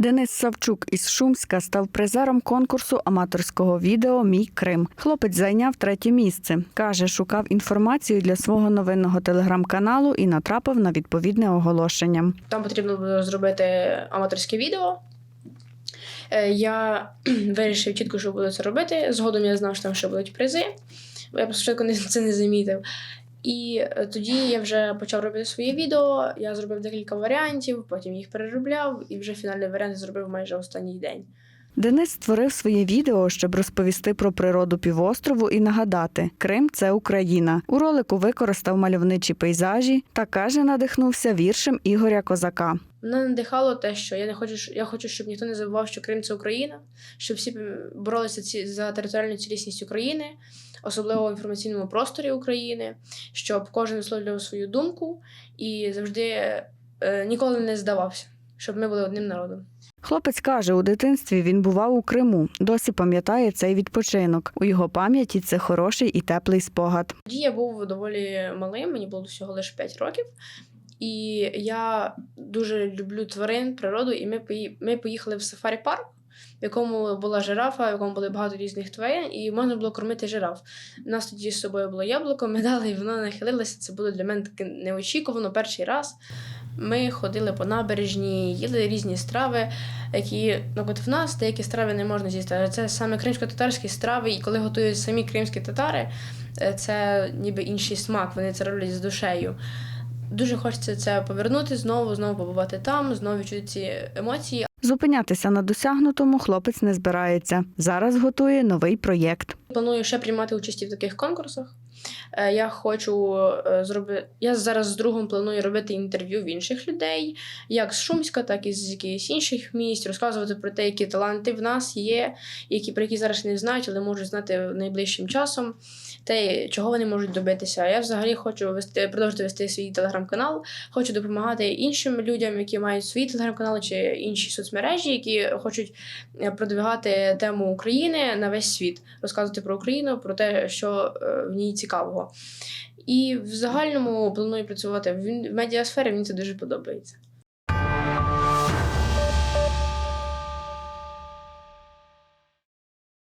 Денис Савчук із Шумська став призером конкурсу аматорського відео Мій Крим. Хлопець зайняв третє місце. Каже, шукав інформацію для свого новинного телеграм-каналу і натрапив на відповідне оголошення. Там потрібно було зробити аматорське відео. Е, Я вирішив чітко, що буду це робити. Згодом я знав, що там ще будуть призи. Я спочатку це не замітив. І е, тоді я вже почав робити своє відео. Я зробив декілька варіантів, потім їх переробляв, і вже фінальний варіант зробив майже останній день. Денис створив своє відео, щоб розповісти про природу півострову і нагадати: Крим це Україна. У ролику використав мальовничі пейзажі та каже, надихнувся віршем Ігоря Козака. Мене надихало те, що я не хочу, я хочу, щоб ніхто не забував, що Крим це Україна, щоб всі боролися ці, за територіальну цілісність України, особливо в інформаційному просторі України, щоб кожен висловлював свою думку і завжди е, ніколи не здавався, щоб ми були одним народом. Хлопець каже, у дитинстві він бував у Криму. Досі пам'ятає цей відпочинок. У його пам'яті це хороший і теплий спогад. Тоді я був доволі малим, мені було всього лише 5 років. І я дуже люблю тварин, природу, і ми, ми поїхали в сафарі-парк, в якому була жирафа, в якому були багато різних тварин, і можна було кормити жираф. У нас тоді з собою було яблуко, ми дали, і воно нахилилося. Це було для мене таке неочікувано перший раз. Ми ходили по набережні, їли різні страви, які ну, от в нас деякі страви не можна з'їсти. Це саме кримсько-татарські страви, і коли готують самі кримські татари, е, це ніби інший смак, вони це роблять з душею. Дуже хочеться це повернути знову, знову побувати там, знову відчути ці емоції. Зупинятися на досягнутому хлопець не збирається. Зараз готує новий проєкт. Планую ще приймати участь в таких конкурсах. Е, Я хочу е, зробити. Я зараз з другом планую робити інтерв'ю в інших людей, як з Шумська, так і з якихось інших місць, розказувати про те, які таланти в нас є, які про які зараз не знають, але можуть знати найближчим часом. Те, чого вони можуть добитися. Я взагалі хочу вести, продовжити вести свій телеграм-канал, хочу допомагати іншим людям, які мають свої телеграм-канали чи інші соцмережі, які хочуть е, продвигати тему України на весь світ, розказувати про Україну, про те, що в ній цікавого. І в загальному планую працювати в медіасфері, мені це дуже подобається.